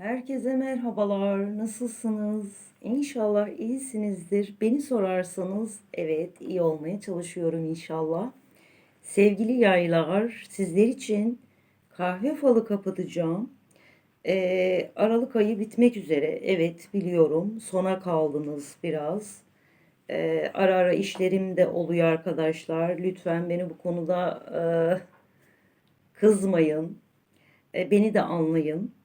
Herkese merhabalar. Nasılsınız? İnşallah iyisinizdir. Beni sorarsanız evet iyi olmaya çalışıyorum inşallah. Sevgili yaylar, sizler için kahve falı kapatacağım. Ee, Aralık ayı bitmek üzere. Evet biliyorum. Sona kaldınız biraz. Ee, ara ara işlerim de oluyor arkadaşlar. Lütfen beni bu konuda e, kızmayın. E, beni de anlayın.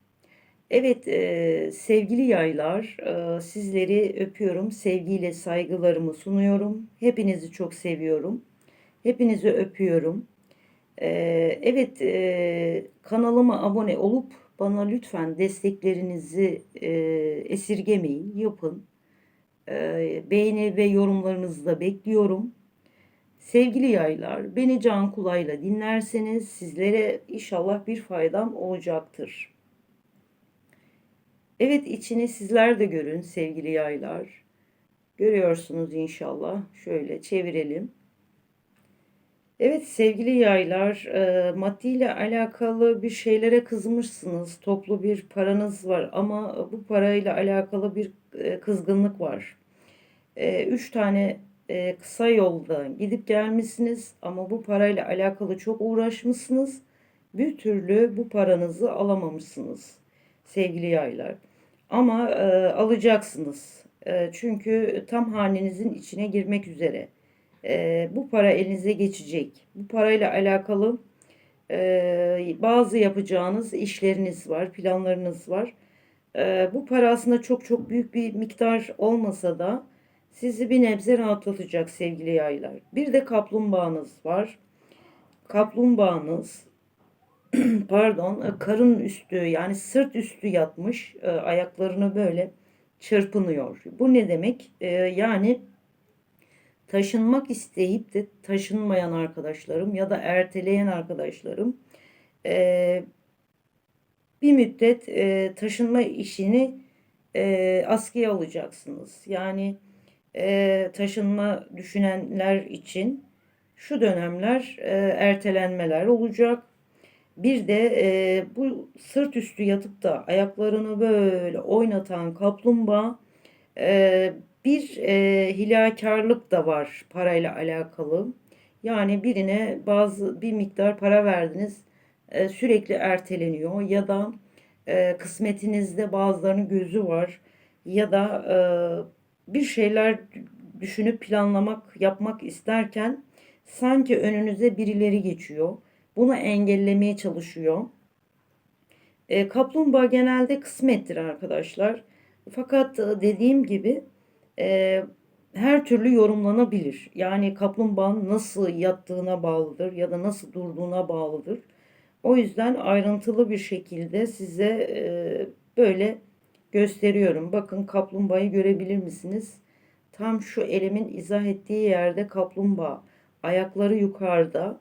Evet, e, sevgili yaylar, e, sizleri öpüyorum. Sevgiyle saygılarımı sunuyorum. Hepinizi çok seviyorum. Hepinizi öpüyorum. E, evet, e, kanalıma abone olup bana lütfen desteklerinizi e, esirgemeyin, yapın. E, beğeni ve yorumlarınızı da bekliyorum. Sevgili yaylar, beni can kulağıyla dinlerseniz sizlere inşallah bir faydam olacaktır. Evet içini sizler de görün sevgili yaylar. Görüyorsunuz inşallah. Şöyle çevirelim. Evet sevgili yaylar, e, maddi ile alakalı bir şeylere kızmışsınız. Toplu bir paranız var ama bu parayla alakalı bir e, kızgınlık var. E, üç tane e, kısa yolda gidip gelmişsiniz ama bu parayla alakalı çok uğraşmışsınız. Bir türlü bu paranızı alamamışsınız sevgili yaylar. Ama e, alacaksınız. E, çünkü tam hanenizin içine girmek üzere. E, bu para elinize geçecek. Bu parayla alakalı e, bazı yapacağınız işleriniz var, planlarınız var. E, bu para aslında çok çok büyük bir miktar olmasa da sizi bir nebze rahatlatacak sevgili yaylar. Bir de kaplumbağanız var. Kaplumbağanız pardon e, karın üstü yani sırt üstü yatmış e, ayaklarını böyle çırpınıyor. Bu ne demek? E, yani taşınmak isteyip de taşınmayan arkadaşlarım ya da erteleyen arkadaşlarım bir müddet taşınma işini askıya alacaksınız. Yani taşınma düşünenler için şu dönemler ertelenmeler olacak bir de e, bu sırt üstü yatıp da ayaklarını böyle oynatan kaplumbağa e, bir e, hilakarlık da var parayla alakalı. Yani birine bazı bir miktar para verdiniz e, sürekli erteleniyor ya da e, kısmetinizde bazılarının gözü var ya da e, bir şeyler düşünüp planlamak yapmak isterken sanki önünüze birileri geçiyor bunu engellemeye çalışıyor. E, kaplumbağa genelde kısmettir arkadaşlar. Fakat e, dediğim gibi e, her türlü yorumlanabilir. Yani kaplumbağanın nasıl yattığına bağlıdır ya da nasıl durduğuna bağlıdır. O yüzden ayrıntılı bir şekilde size e, böyle gösteriyorum. Bakın kaplumbağayı görebilir misiniz? Tam şu elimin izah ettiği yerde kaplumbağa. Ayakları yukarıda.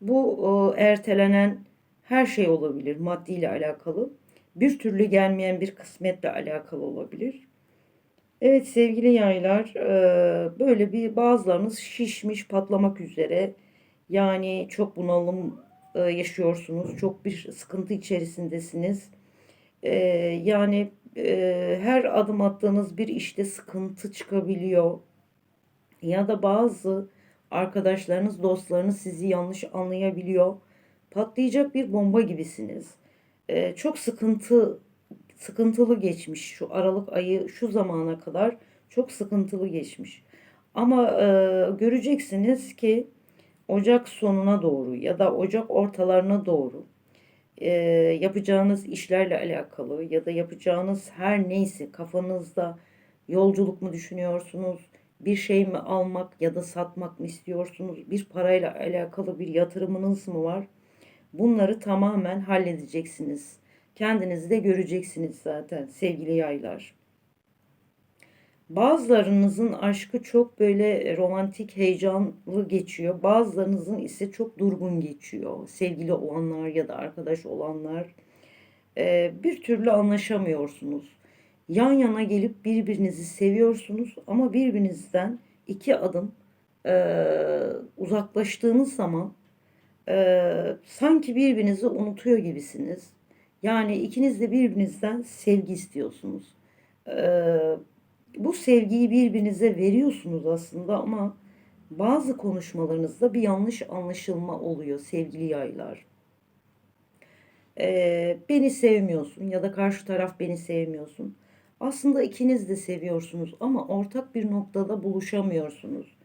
Bu ertelenen her şey olabilir maddiyle alakalı. Bir türlü gelmeyen bir kısmetle alakalı olabilir. Evet sevgili yaylar e, böyle bir bazılarınız şişmiş patlamak üzere. Yani çok bunalım e, yaşıyorsunuz. Çok bir sıkıntı içerisindesiniz. E, yani her adım attığınız bir işte sıkıntı çıkabiliyor. Ya da bazı Arkadaşlarınız, dostlarınız sizi yanlış anlayabiliyor. Patlayacak bir bomba gibisiniz. Ee, çok sıkıntı sıkıntılı geçmiş şu Aralık ayı şu zamana kadar çok sıkıntılı geçmiş. Ama e, göreceksiniz ki Ocak sonuna doğru ya da Ocak ortalarına doğru e, yapacağınız işlerle alakalı ya da yapacağınız her neyse kafanızda yolculuk mu düşünüyorsunuz? Bir şey mi almak ya da satmak mı istiyorsunuz? Bir parayla alakalı bir yatırımınız mı var? Bunları tamamen halledeceksiniz. Kendinizi de göreceksiniz zaten sevgili yaylar. Bazılarınızın aşkı çok böyle romantik, heyecanlı geçiyor. Bazılarınızın ise çok durgun geçiyor. Sevgili olanlar ya da arkadaş olanlar. bir türlü anlaşamıyorsunuz yan yana gelip birbirinizi seviyorsunuz ama birbirinizden iki adım e, uzaklaştığınız zaman e, sanki birbirinizi unutuyor gibisiniz. Yani ikiniz de birbirinizden sevgi istiyorsunuz. Ee, bu sevgiyi birbirinize veriyorsunuz aslında ama bazı konuşmalarınızda bir yanlış anlaşılma oluyor sevgili yaylar. Ee, beni sevmiyorsun ya da karşı taraf beni sevmiyorsun. Aslında ikiniz de seviyorsunuz ama ortak bir noktada buluşamıyorsunuz.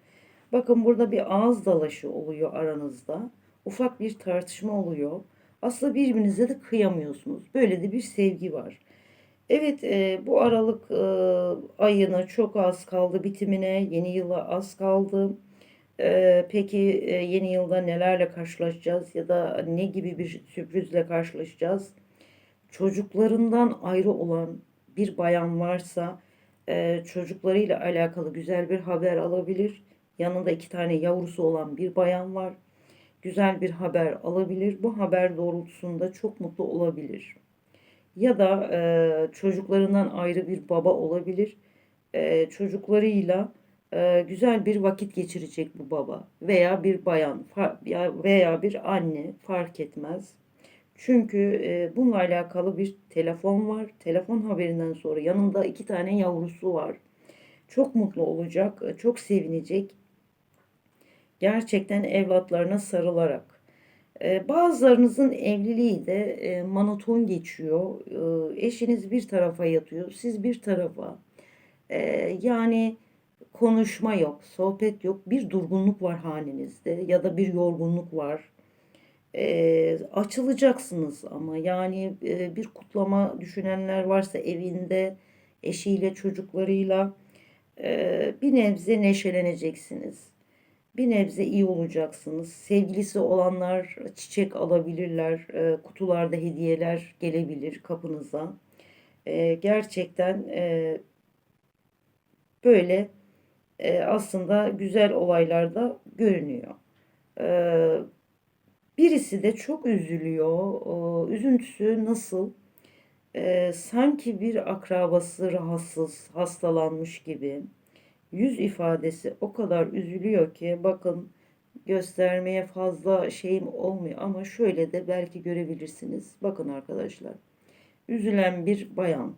Bakın burada bir ağız dalaşı oluyor aranızda. Ufak bir tartışma oluyor. Aslında birbirinize de kıyamıyorsunuz. Böyle de bir sevgi var. Evet, e, bu Aralık e, ayına çok az kaldı bitimine, yeni yıla az kaldı. E, peki e, yeni yılda nelerle karşılaşacağız ya da ne gibi bir sürprizle karşılaşacağız? Çocuklarından ayrı olan bir bayan varsa e, çocuklarıyla alakalı güzel bir haber alabilir. Yanında iki tane yavrusu olan bir bayan var. Güzel bir haber alabilir. Bu haber doğrultusunda çok mutlu olabilir ya da e, çocuklarından ayrı bir baba olabilir. E, çocuklarıyla e, güzel bir vakit geçirecek bu baba veya bir bayan veya bir anne fark etmez. Çünkü e, bununla alakalı bir telefon var. Telefon haberinden sonra yanında iki tane yavrusu var. Çok mutlu olacak, çok sevinecek. Gerçekten evlatlarına sarılarak ee, bazılarınızın evliliği de e, monoton geçiyor. Ee, eşiniz bir tarafa yatıyor, siz bir tarafa. Ee, yani konuşma yok, sohbet yok. Bir durgunluk var hanenizde ya da bir yorgunluk var. Açılacaksınız ama yani e, bir kutlama düşünenler varsa evinde eşiyle çocuklarıyla e, bir nebze neşeleneceksiniz bir nebze iyi olacaksınız. Sevgilisi olanlar çiçek alabilirler. E, kutularda hediyeler gelebilir kapınıza. E, gerçekten e, böyle e, aslında güzel olaylarda görünüyor. E, birisi de çok üzülüyor. E, üzüntüsü nasıl? E, sanki bir akrabası rahatsız, hastalanmış gibi yüz ifadesi o kadar üzülüyor ki bakın göstermeye fazla şeyim olmuyor ama şöyle de belki görebilirsiniz. Bakın arkadaşlar. Üzülen bir bayan.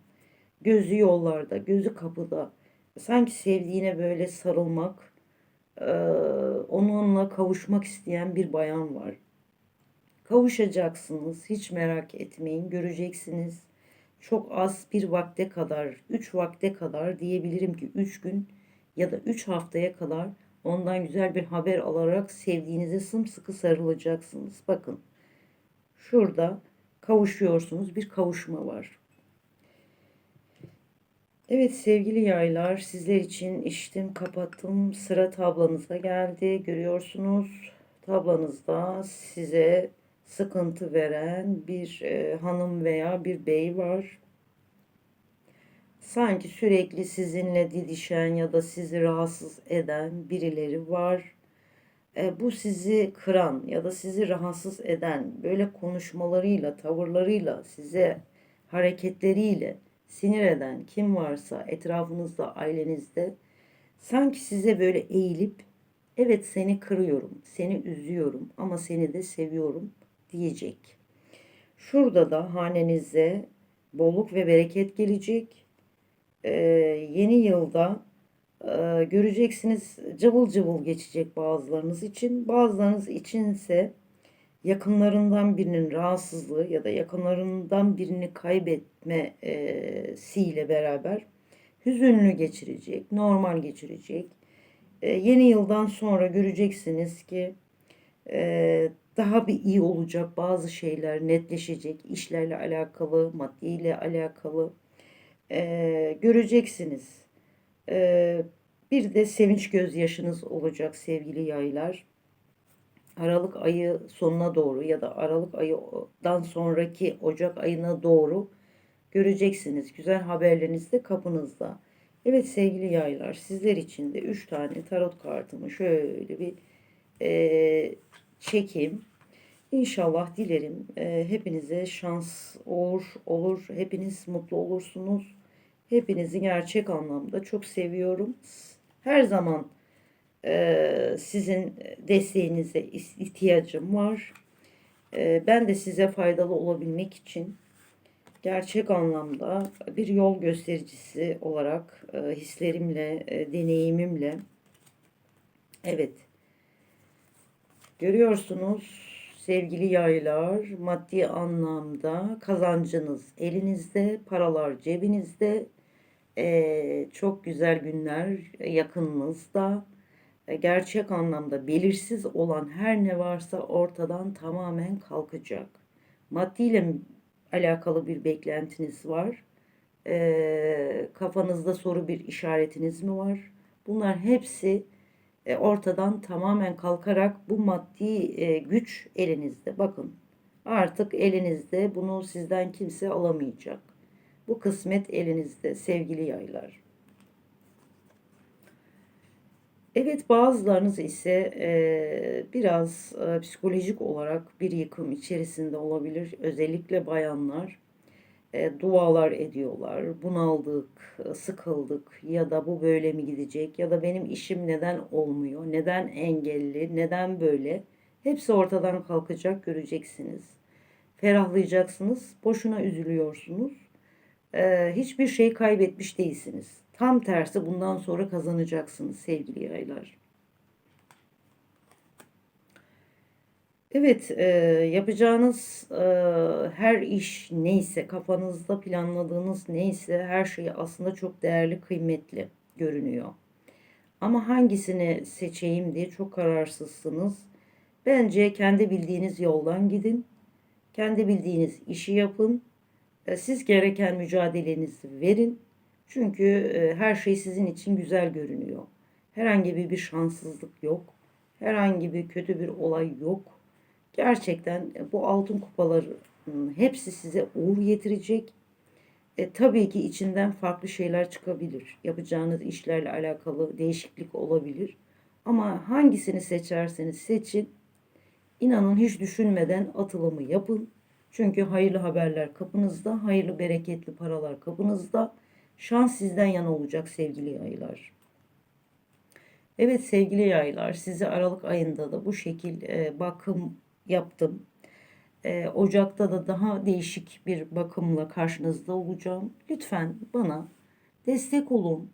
Gözü yollarda, gözü kapıda. Sanki sevdiğine böyle sarılmak, onunla kavuşmak isteyen bir bayan var. Kavuşacaksınız. Hiç merak etmeyin. Göreceksiniz. Çok az bir vakte kadar, üç vakte kadar diyebilirim ki üç gün ya da 3 haftaya kadar ondan güzel bir haber alarak sevdiğinize sımsıkı sarılacaksınız. Bakın şurada kavuşuyorsunuz. Bir kavuşma var. Evet sevgili yaylar sizler için içtim kapattım sıra tablanıza geldi görüyorsunuz tablanızda size sıkıntı veren bir e, hanım veya bir bey var sanki sürekli sizinle didişen ya da sizi rahatsız eden birileri var. E, bu sizi kıran ya da sizi rahatsız eden böyle konuşmalarıyla, tavırlarıyla, size hareketleriyle sinir eden kim varsa etrafınızda, ailenizde sanki size böyle eğilip evet seni kırıyorum, seni üzüyorum ama seni de seviyorum diyecek. Şurada da hanenize bolluk ve bereket gelecek e, yeni yılda e, göreceksiniz cıvıl cıvıl geçecek bazılarınız için. Bazılarınız içinse yakınlarından birinin rahatsızlığı ya da yakınlarından birini kaybetmesiyle beraber hüzünlü geçirecek, normal geçirecek. E, yeni yıldan sonra göreceksiniz ki e, daha bir iyi olacak bazı şeyler netleşecek. işlerle alakalı, maddiyle alakalı e, göreceksiniz. E, bir de sevinç gözyaşınız olacak sevgili yaylar. Aralık ayı sonuna doğru ya da Aralık ayından sonraki Ocak ayına doğru göreceksiniz. Güzel haberleriniz de kapınızda. Evet sevgili yaylar sizler için de 3 tane tarot kartımı şöyle bir e, çekeyim. İnşallah dilerim e, hepinize şans olur, olur. Hepiniz mutlu olursunuz. Hepinizi gerçek anlamda çok seviyorum. Her zaman e, sizin desteğinize ihtiyacım var. E, ben de size faydalı olabilmek için gerçek anlamda bir yol göstericisi olarak e, hislerimle, e, deneyimimle evet görüyorsunuz sevgili yaylar maddi anlamda kazancınız elinizde, paralar cebinizde, e, çok güzel günler yakınınızda. E, gerçek anlamda belirsiz olan her ne varsa ortadan tamamen kalkacak. Maddiyle alakalı bir beklentiniz var. E, kafanızda soru bir işaretiniz mi var? Bunlar hepsi e, ortadan tamamen kalkarak bu maddi e, güç elinizde. Bakın artık elinizde bunu sizden kimse alamayacak. Bu kısmet elinizde sevgili yaylar. Evet bazılarınız ise e, biraz e, psikolojik olarak bir yıkım içerisinde olabilir. Özellikle bayanlar e, dualar ediyorlar. Bunaldık, e, sıkıldık ya da bu böyle mi gidecek ya da benim işim neden olmuyor, neden engelli, neden böyle. Hepsi ortadan kalkacak göreceksiniz. Ferahlayacaksınız, boşuna üzülüyorsunuz. E, hiçbir şey kaybetmiş değilsiniz. Tam tersi bundan sonra kazanacaksınız sevgili yaylar. Evet, e, yapacağınız e, her iş neyse, kafanızda planladığınız neyse her şey aslında çok değerli, kıymetli görünüyor. Ama hangisini seçeyim diye çok kararsızsınız. Bence kendi bildiğiniz yoldan gidin. Kendi bildiğiniz işi yapın. E, siz gereken mücadelenizi verin. Çünkü e, her şey sizin için güzel görünüyor. Herhangi bir, bir şanssızlık yok. Herhangi bir kötü bir olay yok. Gerçekten e, bu altın kupaların hepsi size uğur getirecek. E, tabii ki içinden farklı şeyler çıkabilir. Yapacağınız işlerle alakalı değişiklik olabilir. Ama hangisini seçerseniz seçin. İnanın hiç düşünmeden atılımı yapın. Çünkü hayırlı haberler kapınızda, hayırlı bereketli paralar kapınızda. Şans sizden yana olacak sevgili yaylar. Evet sevgili yaylar sizi Aralık ayında da bu şekil e, bakım yaptım. E, Ocak'ta da daha değişik bir bakımla karşınızda olacağım. Lütfen bana destek olun.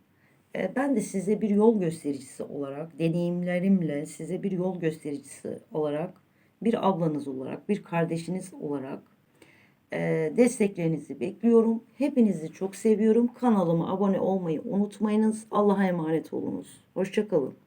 E, ben de size bir yol göstericisi olarak, deneyimlerimle size bir yol göstericisi olarak, bir ablanız olarak, bir kardeşiniz olarak e, desteklerinizi bekliyorum. Hepinizi çok seviyorum. Kanalıma abone olmayı unutmayınız. Allah'a emanet olunuz. Hoşçakalın.